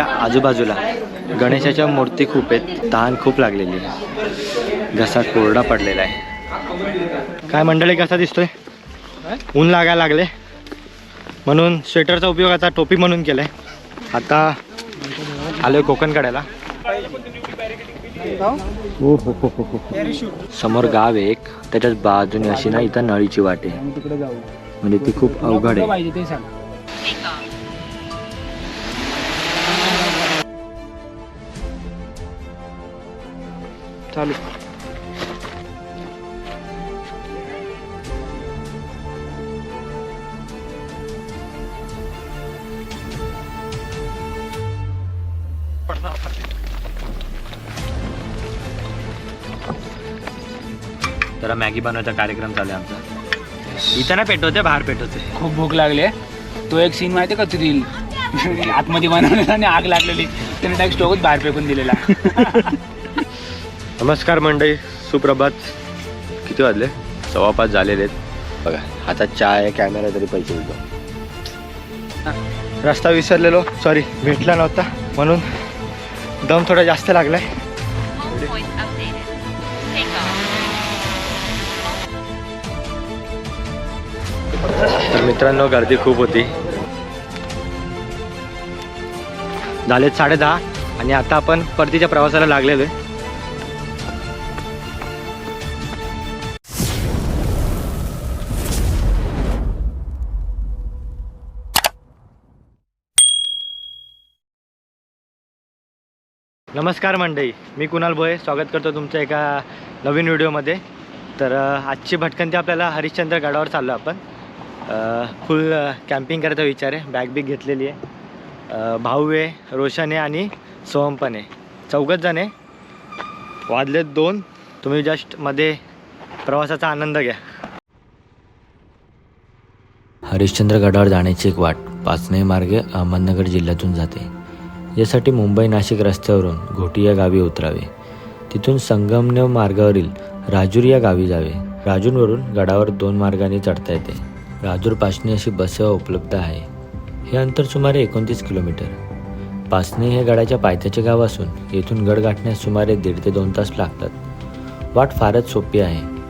गडाच्या आजूबाजूला गणेशाच्या मूर्ती खूप आहेत तहान खूप लागलेली आहे. घसा कोरडा पडलेला आहे. काय मंडळी कसा दिसतोय? ऊन लागायला लागले. म्हणून स्वेटरचा उपयोग आता टोपी म्हणून केलाय. आता आलोय कोकण कड्याला समोर गाव एक त्याच्याच बाजूने अशी ना इथं नळीची वाटे म्हणजे ती खूप अवघड आहे. चालू. जरा मॅगी बनवायचा कार्यक्रम चालू आहे आमचा. इथं ना पेटवते बाहेर पेटवते खूप भूक लागली आहे. तो एक सीन माहिती का रील आतमध्ये बनवलेला आणि आग लागलेली. त्याने डायरेक्ट स्टोवच बाहेर फेकून दिलेला. नमस्कार मंडळी सुप्रभात. किती वाजले? सव्वा पाच झालेले आहेत. बघा हातात चाय कॅमेरा तरी पैसे देतो. रस्ता विसरलेलो सॉरी भेटला नव्हता. म्हणून दम थोडा जास्त लागलाय. तर मित्रांनो गर्दी खूप होती. झालेत साडे दहा आणि आता आपण परतीच्या प्रवासाला लागलेलो आहे. नमस्कार मंडळी मी कुणाल भोये. स्वागत करतो तुमच्या एका नवीन व्हिडिओमध्ये. तर आजची भटकंती आपल्याला हरिश्चंद्र गडावर चाललो आपण. फुल कॅम्पिंग करायचा विचार आहे. बॅग बिग घेतलेली आहे. भाऊ आहे रोशन आहे आणि सोहम पण आहे चौघच जण आहे. वाजलेत दोन. तुम्ही जस्टमध्ये प्रवासाचा आनंद घ्या. हरिश्चंद्र गडावर जाण्याची एक वाट पाचने मार्गे अहमदनगर जिल्ह्यातून जाते. यासाठी मुंबई नाशिक रस्त्यावरून घोटी या गावी उतरावे. तिथून संगमनेव मार्गावरील राजूर या गावी जावे. राजूरवरून गडावर दोन मार्गाने चढता येते. राजूर पाचणे अशी बससेवा उपलब्ध आहे. हे अंतर सुमारे एकोणतीस किलोमीटर. पाचणे हे गडाच्या पायथ्याचे गाव असून येथून गड गाठण्यास सुमारे दीड ते दोन तास लागतात. वाट फारच सोपी आहे.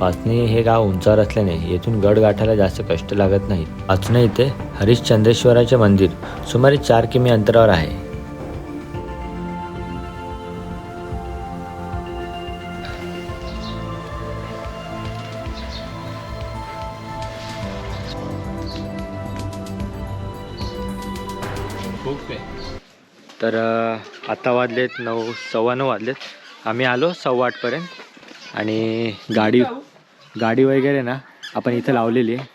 पाचणे हे गाव उंचावर असल्याने येथून गड गाठायला जास्त कष्ट लागत नाहीत. पाचणे इथे हरिश्चंद्रेश्वराचे मंदिर सुमारे चार किमी अंतरावर आहे. आता वाजलेत नऊ सव्वा नऊ वाजलेत. आम्ही आलो सव्वा आठपर्यंत आणि गाडी गाडी वगैरे ना आपण इथं लावलेली आहे.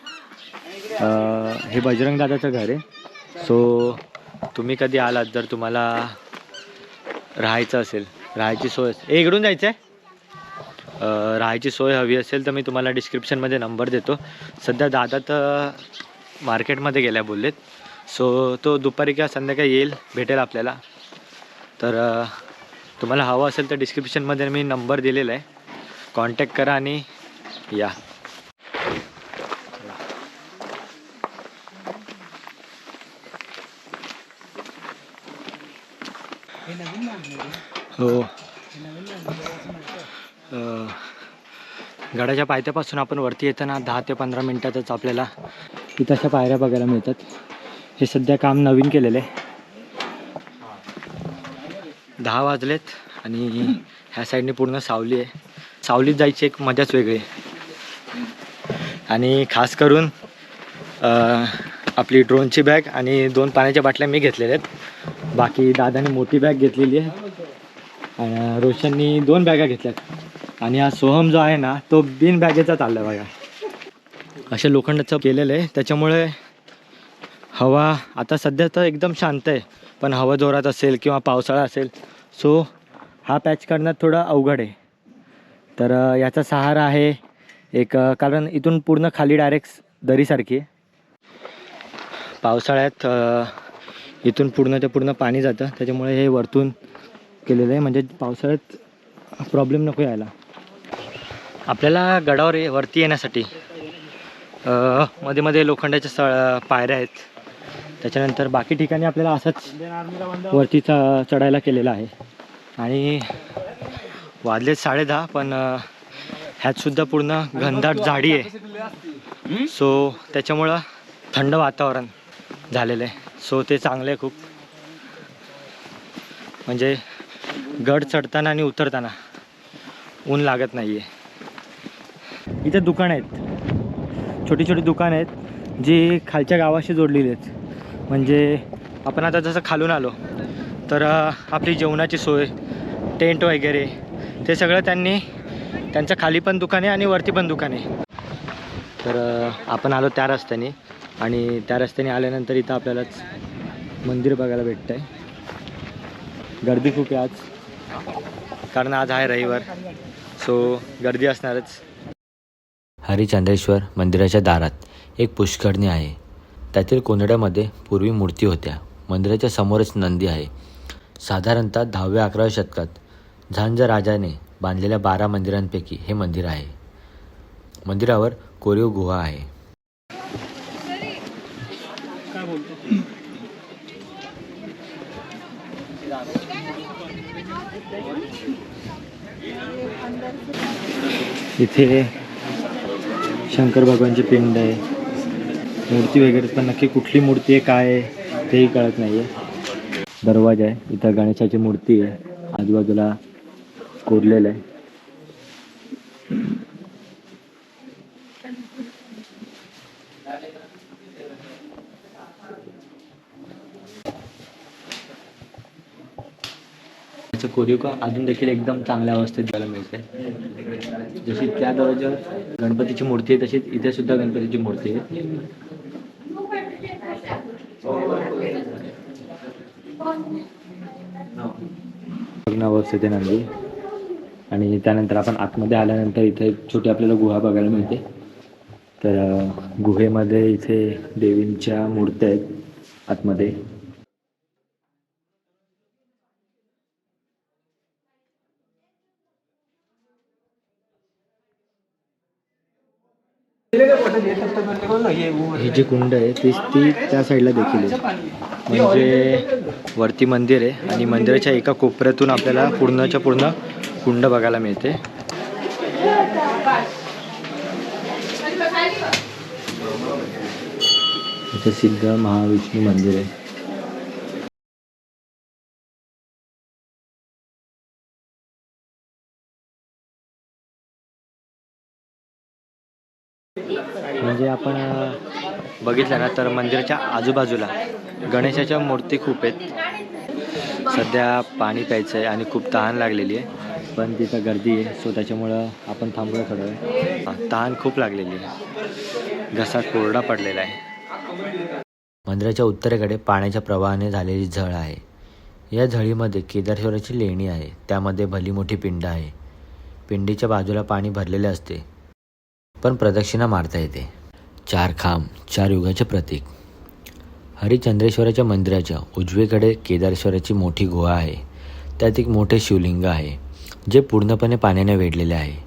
हे बजरंग दादाचं घर आहे. सो तुम्ही कधी आलात जर तुम्हाला राहायचं असेल राहायची सोय हे इकडून जायचं आहे राहायची सोय हवी असेल तर मी तुम्हाला डिस्क्रिप्शनमध्ये नंबर देतो. सध्या दादा तर मार्केटमध्ये गेल्या बोललेत. सो तो दुपारी किंवा संध्याकाळी येईल भेटेल आपल्याला. तर तुम्हाला हवं असेल तर डिस्क्रिप्शनमध्ये मी नंबर दिलेला आहे. कॉन्टॅक्ट करा आणि या. हो. गडाच्या पायथ्यापासून आपण वरती येताना दहा ते पंधरा मिनटातच आपल्याला तिथं अशा पायऱ्या बघायला मिळतात. हे सध्या काम नवीन केलेलं आहे. दहा वाजलेत आणि ह्या साईडने पूर्ण सावली आहे. सावलीत जायची एक मजाच वेगळी. आहे आणि खास करून आपली ड्रोनची बॅग आणि दोन पाण्याच्या बाटल्या मी घेतलेल्या आहेत. बाकी दादाने मोठी बॅग घेतलेली आहे. आणि रोशननी दोन बॅगा घेतल्यात. आणि हा सोहम जो आहे ना तो बिन बॅगेचा चालला बघा. असे लोखंडाचं केलेलं आहे. त्याच्यामुळे हवा आता सध्या तर एकदम शांत आहे पण हवा जोरात असेल किंवा पावसाळा असेल सो हा पॅच काढणं थोडं अवघड आहे. तर याचा सहारा आहे एक कारण इथून पूर्ण खाली डायरेक्ट दरीसारखी आहे. पावसाळ्यात इथून पूर्ण ते पूर्ण पाणी जातं त्याच्यामुळे हे वरतून केलेलं आहे म्हणजे पावसाळ्यात प्रॉब्लेम नको यायला. आपल्याला गडावर वरती येण्यासाठी. मध्ये मध्ये लोखंडाच्या स पायऱ्या आहेत. त्याच्यानंतर बाकी ठिकाणी आपल्याला असंच वरती च चढायला केलेलं आहे. आणि वाजलेत साडे दहा पण ह्यातसुद्धा पूर्ण घनदाट झाडी आहे. सो त्याच्यामुळं थंड वातावरण झालेलं आहे. सो ते चांगलं आहे खूप. म्हणजे गड चढताना आणि उतरताना ऊन लागत नाही आहे इथे दुकानं आहेत. छोटी छोटी दुकानं आहेत जी खालच्या गावाशी जोडलेली आहेत. म्हणजे आपण आता जसं खालून आलो तर आपली जेवणाची सोय टेंट वगैरे ते सगळं त्यांनी त्यांचं खाली पण दुकान आहे आणि वरती पण दुकान. आहे तर आपण आलो त्या रस्त्याने आणि त्या रस्त्याने आल्यानंतर इथं आपल्यालाच मंदिर बघायला भेटतं आहे गर्दी खूप आहे आज कारण आज आहे रविवार सो गर्दी असणारच. हरिचंद्रेश्वर मंदिराच्या दारात एक पुष्करणी आहे. त्यातील कोंदड्यामध्ये पूर्वी मूर्ती होत्या. मंदिराच्या समोरच नंदी आहे. साधारणतः दहाव्या अकराव्या शतकात झांज राजाने बांधलेल्या बारा मंदिरांपैकी हे मंदिर आहे. मंदिरावर कोरीव गुहा आहे. इथे शंकर भगवानचे पिंड आहे. मूर्ती वगैरे पण नक्की कुठली मूर्ती आहे काय आहे तेही कळत नाही आहे दरवाजा आहे इथं गणेशाची मूर्ती आहे आजूबाजूला कोरलेलं आहे. त्याचं कोरीव का अजून देखील एकदम चांगल्या अवस्थेत बघायला मिळते जशी त्या दरवाज्यावर गणपतीची मूर्ती आहे तशीच इथे सुद्धा गणपतीची मूर्ती आहे. अवस्थेत आहे नंदी. आणि त्यानंतर आपण आतमध्ये आल्यानंतर इथे छोटी आपल्याला गुहा बघायला मिळते. तर गुहेमध्ये इथे देवींच्या मूर्त्या आहेत आतमध्ये. हे जी कुंड आहे तेच ती त्या साईडला देखील आहे. म्हणजे, म्हणजे वरती मंदिर आहे आणि मंदिराच्या एका कोपऱ्यातून आपल्याला पूर्णच्या पूर्ण कुंड बघायला मिळते. इथे सिद्ध महाविष्णू मंदिर आहे. म्हणजे आपण बघितलं ना तर मंदिराच्या आजूबाजूला गणेशाच्या मूर्ती खूप आहेत. सध्या पाणी प्यायचं आहे आणि खूप तहान लागलेली आहे. पण तिथं गर्दी आहे सो त्याच्यामुळं आपण थांबूया थोडं वेळ. तहान खूप लागलेली आहे. घसा कोरडा पडलेला आहे. मंदिराच्या उत्तरेकडे पाण्याच्या प्रवाहाने झालेली झळ आहे. या झळीमध्ये केदारेश्वराची लेणी आहे. त्यामध्ये भली मोठी पिंड आहे. पिंडीच्या बाजूला पाणी भरलेले असते. पण प्रदक्षिणा मारता येते. चार खांब चार युगाचे प्रतीक. हरिचंद्रेश्वराच्या मंदिराच्या उजवीकडे केदारेश्वराची मोठी गुहा आहे. त्यात एक मोठे शिवलिंग आहे जे पूर्णपणे पाण्याने वेढलेले आहे.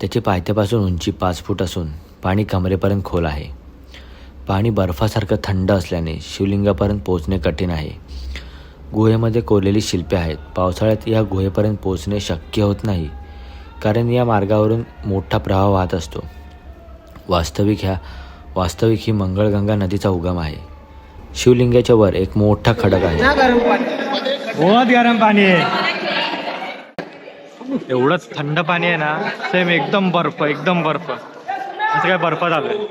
त्याची पायथ्यापासून उंची पाच फूट असून पाणी कमरेपर्यंत खोल आहे. पाणी बर्फासारखं थंड असल्याने शिवलिंगापर्यंत पोहोचणे कठीण आहे. गुहेमध्ये कोरलेली शिल्पे आहेत. पावसाळ्यात या गुहेपर्यंत पोहोचणे शक्य होत नाही कारण या मार्गावरून मोठा प्रवाह वाहत असतो. वास्तविक ह्या वास्तविक ही मंगळगंगा नदीचा उगम आहे. शिवलिंगाच्या वर एक मोठा खडक आहे. बहुत गरम पाणी आहे. एवढं थंड पाणी आहे ना सेम एकदम बर्फ एकदम बर्फ. असं काय बर्फ झालं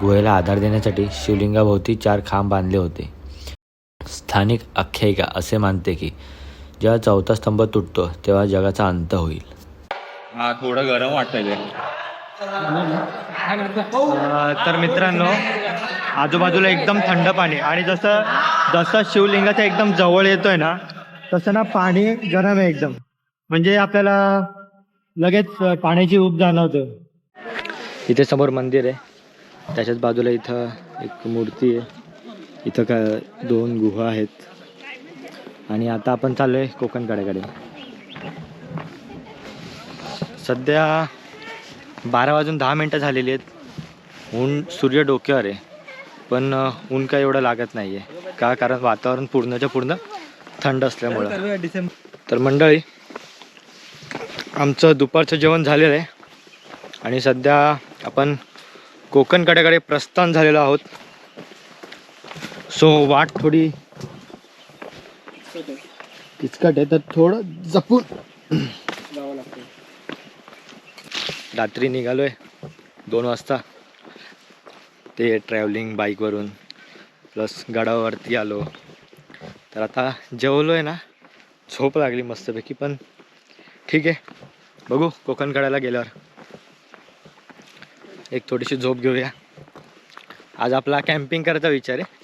गुहेला आधार देण्यासाठी शिवलिंगाभोवती चार खांब बांधले होते. स्थानिक आख्यायिका असे मानते की जेव्हा चौथा स्तंभ तुटतो तेव्हा जगाचा अंत होईल. हा थोडं गरम वाटतंय तर मित्रांनो आजूबाजूला एकदम थंड पाणी. आणि जसं जसं शिवलिंगाच्या एकदम जवळ येतोय ना तसं ना पाणी गरम आहे एकदम. म्हणजे आपल्याला लगेच पाण्याची ऊब जाणवतो. इथे समोर मंदिर आहे. त्याच्याच बाजूला इथं एक मूर्ती आहे. इथं का दोन गुहा आहेत. आणि आता आपण चाललोय कोकण कड्याकडे सध्या बारा वाजून दहा मिनटं झालेली आहेत. ऊन सूर्य डोक्यावर आहे. पण ऊन काय एवढं लागत नाही आहे का? कारण वातावरण पूर्णच्या पूर्ण थंड असल्यामुळं. तर मंडळी आमचं दुपारचं जेवण झालेलं आहे. आणि सध्या आपण कोकण कड्याकडे प्रस्थान झालेलो आहोत. सो वाट थोडी किचकट आहे तर थोडं जपून रात्री निघालोय. दोन वाजता. ते ट्रॅव्हलिंग बाईकवरून प्लस गडावरती आलो. तर आता जेवलो आहे ना. झोप लागली मस्तपैकी पण ठीक आहे. बघू कोकण कड्याला गेल्यावर. एक थोडीशी झोप घेऊया. आज आपला कॅम्पिंग करायचा विचार आहे.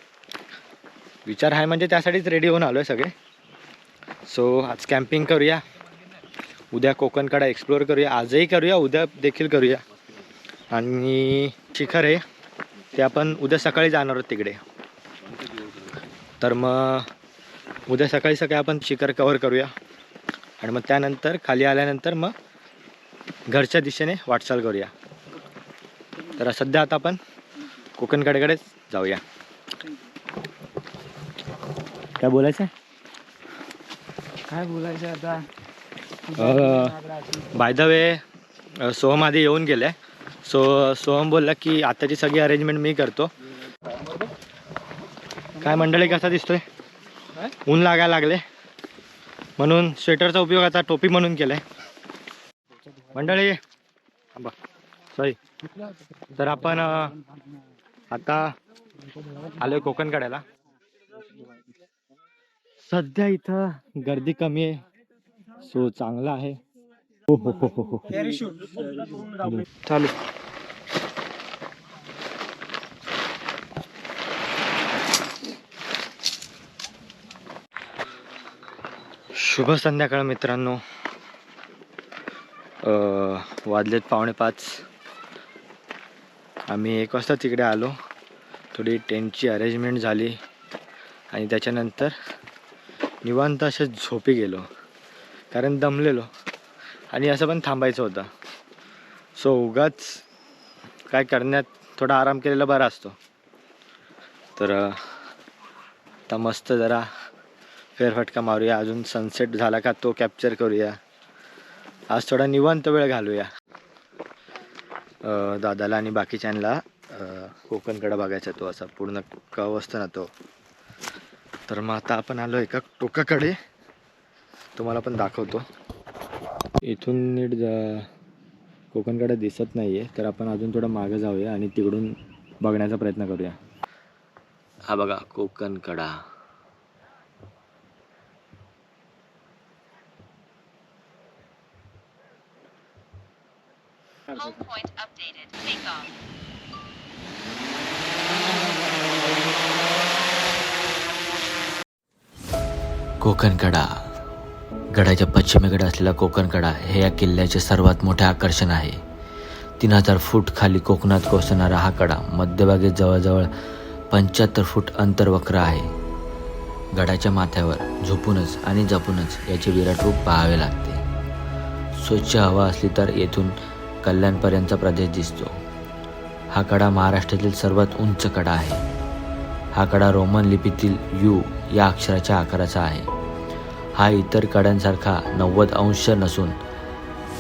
विचार आहे म्हणजे त्यासाठीच रेडी होऊन आलो आहे सगळे. सो आज कॅम्पिंग करूया. उद्या कोकणकडा एक्सप्लोअर करूया. आजही करूया उद्या देखील करूया. आणि शिखर आहे. ते आपण उद्या सकाळी जाणार आहोत तिकडे. तर मग उद्या सकाळी सकाळी आपण शिखर कवर करूया. आणि मग त्यानंतर खाली आल्यानंतर मग घरच्या दिशेने वाटचाल करूया. तर सध्या आता आपण कोकणकडेकडेच जाऊया. काय बोलायचं काय बोलायचं आता? बाय द वे सोहम आधी येऊन गेले. सो सोहम बोलला की आताची सगळी अरेंजमेंट मी करतो. काय मंडळी कसा दिसतोय? ऊन लागायला लागले. म्हणून स्वेटरचा उपयोग आता टोपी म्हणून केलाय. मंडळी सॉरी तर आपण आता आलोय कोकण कड्याला सध्या इथं गर्दी कमी आहे. सो चांगला आहे. हो हो हो. हो चालू शुभ संध्याकाळ मित्रांनो. वाजलेत पावणे पाच. आम्ही एक वाजता तिकडे आलो. थोडी टेंटची अरेंजमेंट झाली. आणि त्याच्यानंतर निवांत असं झोपी गेलो. कारण दमलेलो. आणि असं पण थांबायचं होतं. सो उगाच काय करण्यात थोडा आराम केलेला बरा असतो. तर आता मस्त जरा फेरफटका मारूया. अजून सनसेट झाला का तो कॅप्चर करूया. आज थोडा निवांत वेळ घालूया. दादाला आणि बाकीच्यांना कोकणकडं बघायचा तो असा पूर्ण कव असतो ना तो. तर मग आता आपण आलो एका टोकाकडे. तुम्हाला पण दाखवतो. इथून नीट जा- कोकणकडे दिसत नाही आहे तर आपण अजून थोडं मागं जाऊया आणि तिकडून बघण्याचा प्रयत्न करूया. हा बघा कोकणकडा. कोकणकडा. गडाच्या पश्चिमेकडे असलेला कोकणकडा हे या किल्ल्याचे सर्वात मोठे आकर्षण आहे. तीन हजार फूट खाली कोकणात कोसणारा हा कडा मध्यभागी जवळजवळ पंच्याहत्तर फूट अंतर्वक्र आहे. गडाच्या माथ्यावर झोपूनच आणि जपूनच याचे विराट रूप पाहावे लागते. स्वच्छ हवा असली तर येथून कल्याणपर्यंतचा प्रदेश दिसतो. हा कडा महाराष्ट्रातील सर्वात उंच कडा आहे. हा कडा रोमन लिपीतील यू या अक्षराच्या आकाराचा आहे. हा इतर कड्यांसारखा नव्वद अंश नसून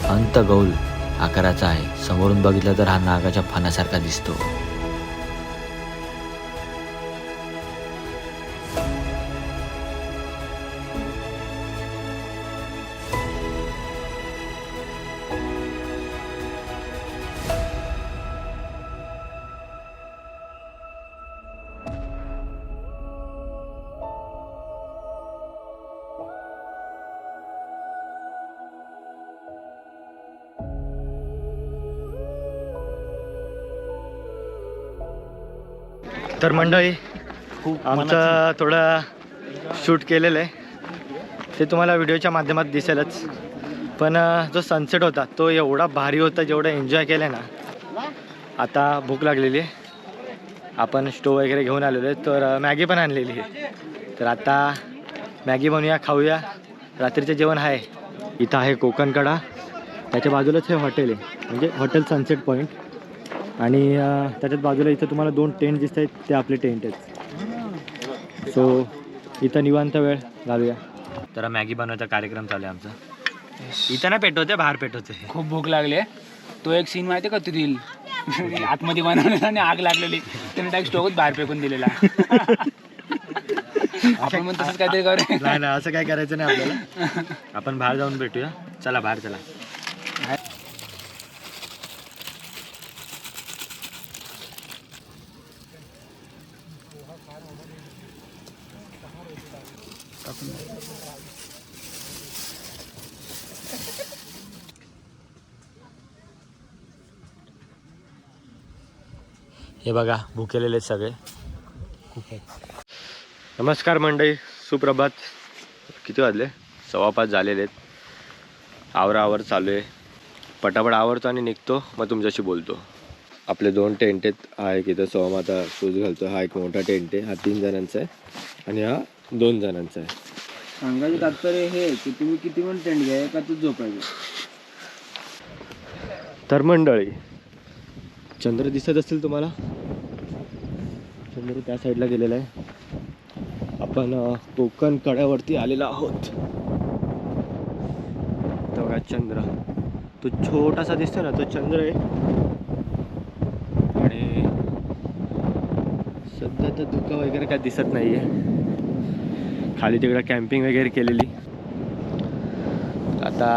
अंतगौल आकाराचा आहे. समोरून बघितलं तर हा नागाच्या फानासारखा दिसतो. तर मंडळी आमचं थोडं शूट केलेलं आहे. ते तुम्हाला व्हिडिओच्या माध्यमात दिसेलच. पण जो सनसेट होता तो एवढा भारी होता जेवढा एन्जॉय केलं ना. आता भूक लागलेली आहे. आपण स्टोव वगैरे घेऊन आलेलो आहे. तर मॅगी पण आणलेली आहे. तर आता मॅगी बनवूया खाऊया. रात्रीचं जेवण आहे. इथं आहे कोकणकडा. त्याच्या बाजूलाच हे हॉटेल आहे. म्हणजे हॉटेल सनसेट पॉईंट आणि अं, त्याच्याच बाजूला इथं तुम्हाला दोन टेंट दिसत आहेत ते आपले टेंट आहेत. सो इथं निवांत वेळ घालूया. तर मॅगी बनवायचा कार्यक्रम चालू आहे आमचा. इथं नाही पेटवते बाहेर पेटवते खूप भूक लागली आहे. तो एक सीन माहिती आहे का तू रील आतमध्ये बनवलेला आणि आग लागलेली. त्याने डायरेक्ट स्टोवच बाहेर फेकून दिलेला. आपण पण तसंच काहीतरी करू नाही ना असं काय करायचं नाही आपल्याला. आपण बाहेर जाऊन भेटूया. चला बाहेर चला. हे बघा भुकेलेले आहेत. सगळे नमस्कार मंडळी सुप्रभात. किती वाजले? सव्वा पाच झालेले आहेत. आवर आवर चालू आहे. पटापट आवरतो आणि निघतो मग तुमच्याशी बोलतो. आपले दोन टेंट आहेत. हा एक इथं सोमाता शूज घालतो. हा एक मोठा टेंट आहे. हा तीन जणांचा आहे. आणि हा दोन जणांचा आहे. सांगायचं तात्पर्य हे की तुम्ही किती पण टेंट घ्या का तू झोपायचं. तर मंडळी चंद्र दिसत असेल तुम्हाला. चंद्र त्या साईडला गेलेला आहे. आपण कोकण कड्यावरती आलेलो आहोत. तो बघा चंद्र. तो छोटासा दिसतो ना तो चंद्र आहे. आणि सध्या तर धुकं वगैरे काय दिसत नाही आहे खाली तिकडं कॅम्पिंग वगैरे केलेली. आता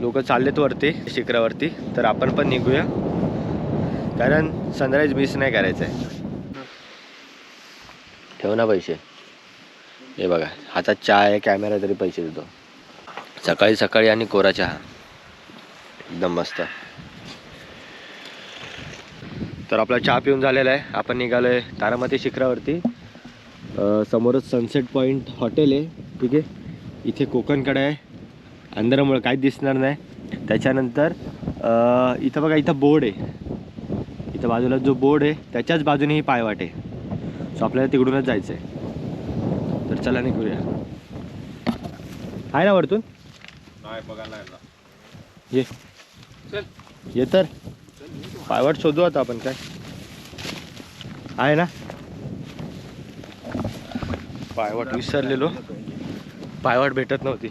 लोक चाललेत वरती शिखरावरती. तर आपण पण निघूया. कारण सनराईज मिस नाही करायचं आहे ठेव ना पैसे. हे बघा हातात चहा आहे कॅमेरा तरी पैसे देतो. सकाळी सकाळी आणि कोरा चहा. एकदम मस्त. तर आपला चहा पिऊन झालेला आहे. आपण निघालो आहे तारामती शिखरावरती. समोरच सनसेट पॉईंट हॉटेल आहे. ठीक आहे? इथे कोकणकडे आहे. अंधारामुळे काहीच दिसणार नाही. त्याच्यानंतर अ, इथं बघा इथं बोर्ड आहे. इथं बाजूला जो बोर्ड आहे त्याच्याच बाजूने ही पायवाट आहे. सो आपल्याला तिकडूनच जायचं आहे तर चला निघूया. आहे ना वरतून? ये. ये तर. पायवाट शोधू आता आपण काय. आहे ना? पायवाट विसरलेलो. पायवाट भेटत नव्हती.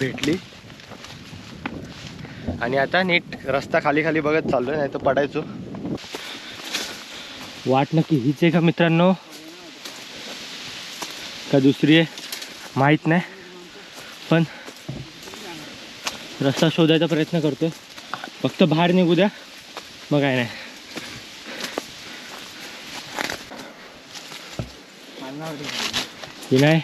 भेटली. आणि आता नीट रस्ता खाली खाली बघत चाललोय नाही तर पडायचो. वाट नक्की हीच आहे का मित्रांनो? का दुसरी आहे? माहीत नाही. पण रस्ता शोधायचा प्रयत्न करतोय. फक्त बाहेर निघू द्या. मग काय नाही. नाही.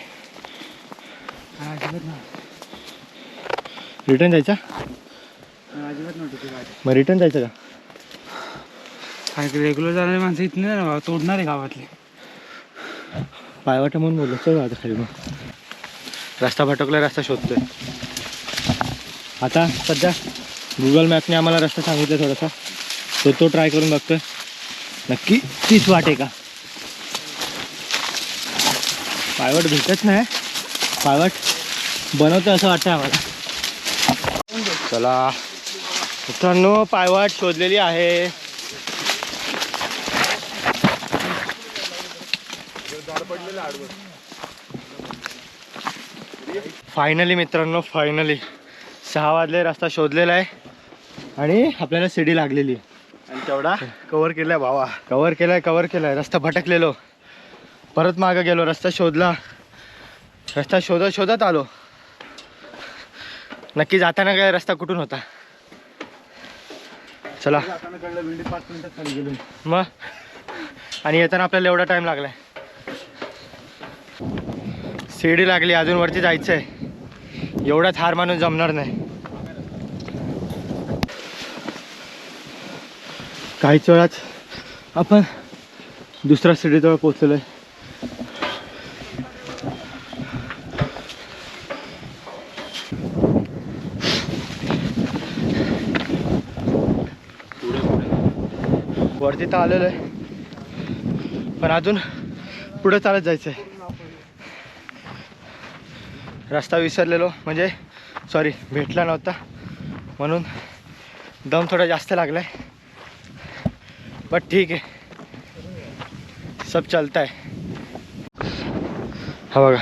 रिटर्न जायचा? अजिबात नव्हतं मग रिटर्न जायचं का? काय रेग्युलर जाणारे माणसं इथले नाही ना बाबा, तोडणारे गावातले. पायवाटा म्हणून बोललो चल आता खाली मग. रस्ता भटकला रस्ता शोधतोय. आता सध्या गुगल मॅपने आम्हाला रस्ता सांगितला थोडासा. तो तो ट्राय करून बघतोय. नक्की तीच वाट आहे का? पायवाट भेटत नाही. पायवाट बनवतं असं वाटतं आम्हाला. चला. मित्रांनो पायवाट शोधलेली आहे. फायनली मित्रांनो फायनली सहा वाजले रस्ता शोधलेला आहे. आणि आपल्याला सिडी लागलेली. आहे आणि तेवढा कव्हर केलाय भावा. कवर केलाय कवर केलाय. रस्ता भटकलेलो. परत मागं गेलो रस्ता शोधला. रस्ता शोधत शोधत आलो. नक्की जाताना काय रस्ता कुठून होता? चला. मग? आणि येताना आपल्याला एवढा टाइम लागलाय. शिडी लागली अजून वरती जायचंय. एवढ्यात हार माणूस जमणार नाही. काहीच वेळात आपण दुसऱ्या शिडीजवळ पोहोचलेलो आहे वरती आलेलो आहे. पण अजून पुढं चालत जायचं आहे रस्ता विसरलेलो म्हणजे सॉरी भेटला नव्हता. म्हणून दम थोडा जास्त लागला आहे बट ठीक आहे. सब चलता आहे हा बघा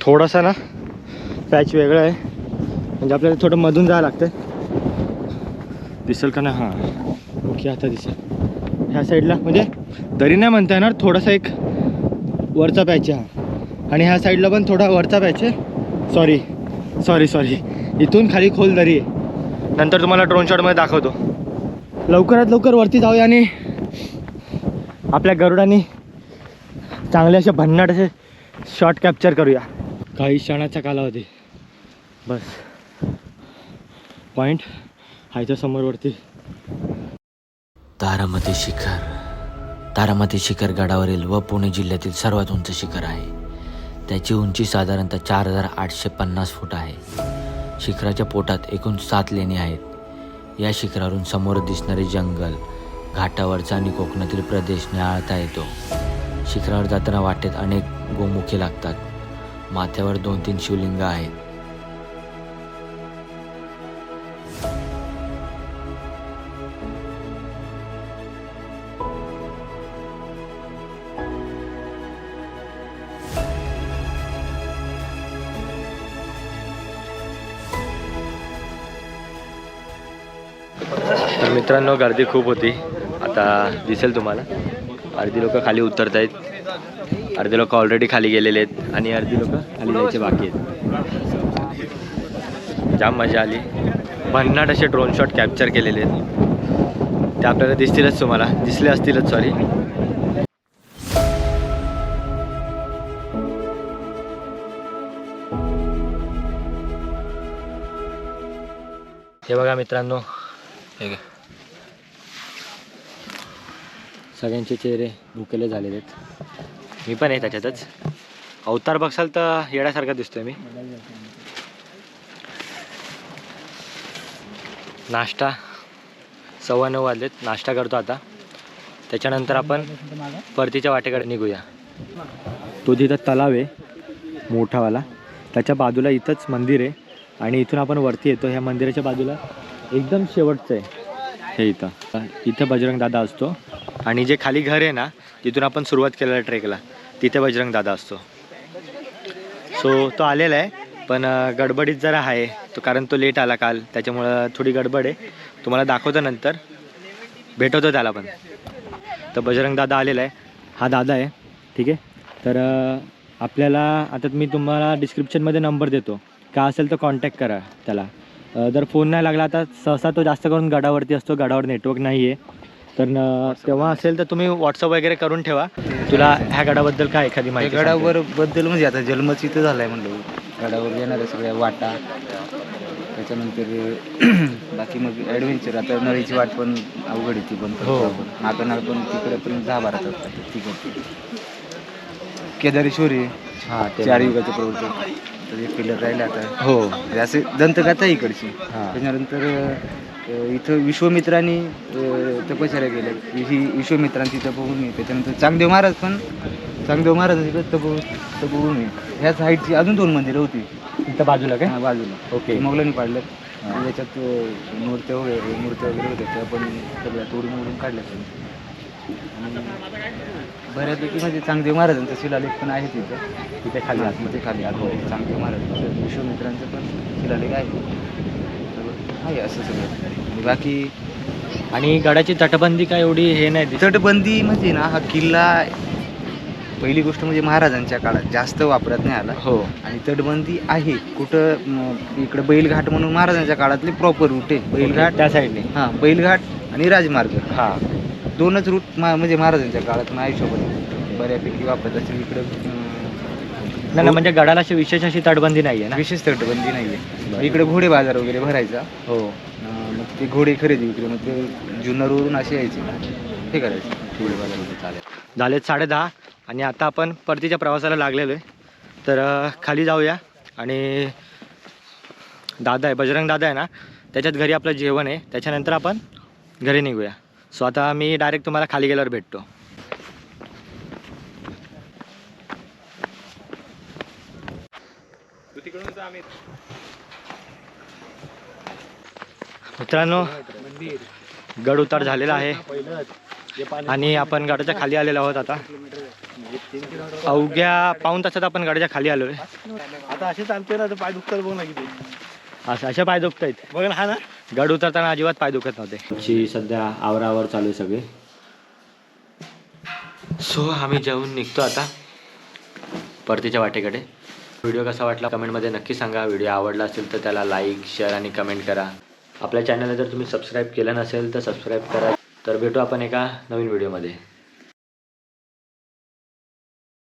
थोडासा ना पॅच वेगळा आहे. म्हणजे आपल्याला थोडं मधून जायला लागतं दिसेल का ना हां. ओके आता दिसेल. ह्या साईडला. म्हणजे दरी नाही म्हणता येणार थोडासा एक वरचा पॅच आहे हा. आणि ह्या साईडला पण थोडा वरचा पॅच आहे. सॉरी सॉरी सॉरी इथून खाली खोल दरी आहे. नंतर तुम्हाला ड्रोन शॉटमध्ये दाखवतो. लवकरात लवकर वरती जाऊया आणि आपल्या गरुडाने चांगले असे भन्नाट असे शॉट कॅप्चर करूया. काही क्षणाचा कालावधी. बस. पॉईंट हायच्या समोरवरती. तारामती शिखर. तारामती शिखर गडावरील व पुणे जिल्ह्यातील सर्वात उंच शिखर आहे. त्याची उंची साधारणतः चार हजार आठशे पन्नास फूट आहे. शिखराच्या पोटात एकूण सात लेणी आहेत. या शिखरावरून समोर दिसणारे जंगल घाटावरचा आणि कोकणातील प्रदेश निहाळता येतो. शिखरावर जाताना वाटेत अनेक गोमुखे लागतात. माथ्यावर दोन तीन शिवलिंग आहेत. मित्रांनो गर्दी खूप होती. आता दिसेल तुम्हाला. अर्धी लोक खाली उतरत आहेत अर्धे लोक ऑलरेडी खाली गेलेले आहेत आणि अर्धी लोक खाली जायचे बाकी आहेत. जाम मजा आली. भन्नाट असे ड्रोन शॉट कॅप्चर केलेले आहेत. ते आपल्याला दिसतीलच तुम्हाला. दिसले असतीलच सॉरी हे बघा मित्रांनो. हे घ्या. सगळ्यांचे चेहरे भुकेले झालेले आहेत. मी पण आहे त्याच्यातच. अवतार बघसाल तर येण्यासारखा दिसतोय मी. नाश्ता सव्वा नऊ वाजलेत. नाश्ता करतो आता. त्याच्यानंतर आपण परतीच्या वाटेकडे निघूया. तो तिथं तलाव आहे मोठावाला त्याच्या बाजूला इथंच मंदिर आहे आणि इथून आपण वरती येतो. ह्या मंदिराच्या बाजूला एकदम शेवटचं आहे. हे इथं. इथं बजरंग दादा असतो. आणि जे खाली घर आहे ना तिथून आपण सुरुवात केलेला ट्रेकला. तिथे बजरंग दादा असतो. सो तो आलेला आहे पण गडबडीत जरा आहे. तो कारण तो लेट आला काल. त्याच्यामुळं थोडी गडबड आहे. तुम्हाला दाखवतो नंतर. भेटवतो त्याला पण. तर बजरंग दादा आलेला आहे. हा दादा आहे. ठीक आहे? तर आपल्याला आता मी तुम्हाला डिस्क्रिप्शनमध्ये नंबर देतो. का असेल तर कॉन्टॅक्ट करा त्याला. जर फोन नाही लागला आता सहसा तो जास्त करून गडावरती असतो गडावर नेटवर्क नाही आहे तर तेव्हा असेल तर तुम्ही व्हॉट्सअप वगैरे करून ठेवा. तुला ह्या गडाबद्दल काय एखादी माहिती? गडावर बद्दल म्हणजे आता जन्मच इथं झालाय म्हणलं. गडावर येणाऱ्या सगळ्या वाटा त्याच्यानंतर बाकी मग ॲडव्हेंचर आता नळीची वाट पण अवघड आहे ती पण. हो. नाकनाळ पण तिकडे पण दहा बारा तास पण केदारेश्वरी हां चार युगाचे प्रवर्तक तर एक पिलर राहिले आता. हो. म्हणजे असे दंतकथा आहे इकडची. हां. त्याच्यानंतर अं, इथं विश्वमित्रांनी अं, तपश्चर्या केल्या. ही विश्वमित्रांची तपभूमी त्याच्यानंतर चांगदेव महाराज पण चांगदेव महाराजांची पण तप तपभूमी ह्याच हाईटची अजून दोन मंदिरं होती. इथं बाजूला काय? हा, बाजूला. ओके. मोगलांनी पाडलं याच्यात अं, मूर्त्या वगैरे मूर्त्या वगैरे होत्या. त्या पण सगळ्या तोडून मोडून काढल्या आणि बऱ्यापैकी म्हणजे चांगदेव महाराजांचा शिलालेख पण आहे तिथं. तिथे खाली आतमध्ये खाली आतमध्ये चांगदेव महाराजांचं विश्वमित्रांचं पण शिलालेख आहे. आहे असं सगळं. आणि बाकी आणि गडाची तटबंदी काय एवढी हे नाही. तटबंदी म्हणजे ना हा किल्ला पहिली गोष्ट म्हणजे महाराजांच्या काळात जास्त वापरात नाही आला. हो. आणि तटबंदी आहे. कुठं इकडं बैलघाट म्हणून महाराजांच्या काळातले प्रॉपर रूट आहे. बैलघाट त्या साईडने हां बैलघाट आणि राजमार्ग. हां. दोनच रूट मा म्हणजे महाराजांच्या काळात आयुष्यामध्ये बऱ्यापैकी वापरत असेल इकडं. नाही म्हणजे गडाला अशी विशेष अशी तटबंदी नाही आहे ना? विशेष तटबंदी नाही आहे इकडे घोडे बाजार वगैरे भरायचा. हो. मग ते घोडे खरेदी विक्री मग ते जुन्नरवरून असे यायचे. हे करायचे घोडे बाजार वगैरे चालेल. झालेत साडे दहा आणि आता आपण परतीच्या प्रवासाला लागलेलो आहे. तर खाली जाऊया आणि दादा आहे बजरंग दादा आहे ना त्याच्यात घरी आपलं जेवण आहे. त्याच्यानंतर आपण घरी निघूया. सो आता मी डायरेक्ट तुम्हाला खाली गेल्यावर भेटतो. मित्रांनो गड उतार झालेला आहे. आणि आपण गडाच्या खाली आलेलो आहोत आता. अवघ्या पाऊन तासात आपण गडाच्या खाली आलोय. आता असे चालते ना तर पाय दुखतात बघ ना किती. असं अशा पाय दुखत आहेत बघ ना हा ना. गड उतरताना अजिबात पाय दुखत नव्हते. आमची सध्या आवरावर चालू आहे सगळे. सो आम्ही जेवून निघतो आता परतीच्या वाटेकडे. व्हिडिओ कसा वाटला कमेंटमध्ये नक्की सांगा. व्हिडिओ आवडला असेल तर त्याला लाईक शेअर आणि कमेंट करा. आपल्या चॅनलला जर तुम्ही सबस्क्राईब केलं नसेल तर सबस्क्राईब करा. तर भेटू आपण एका नवीन व्हिडिओमध्ये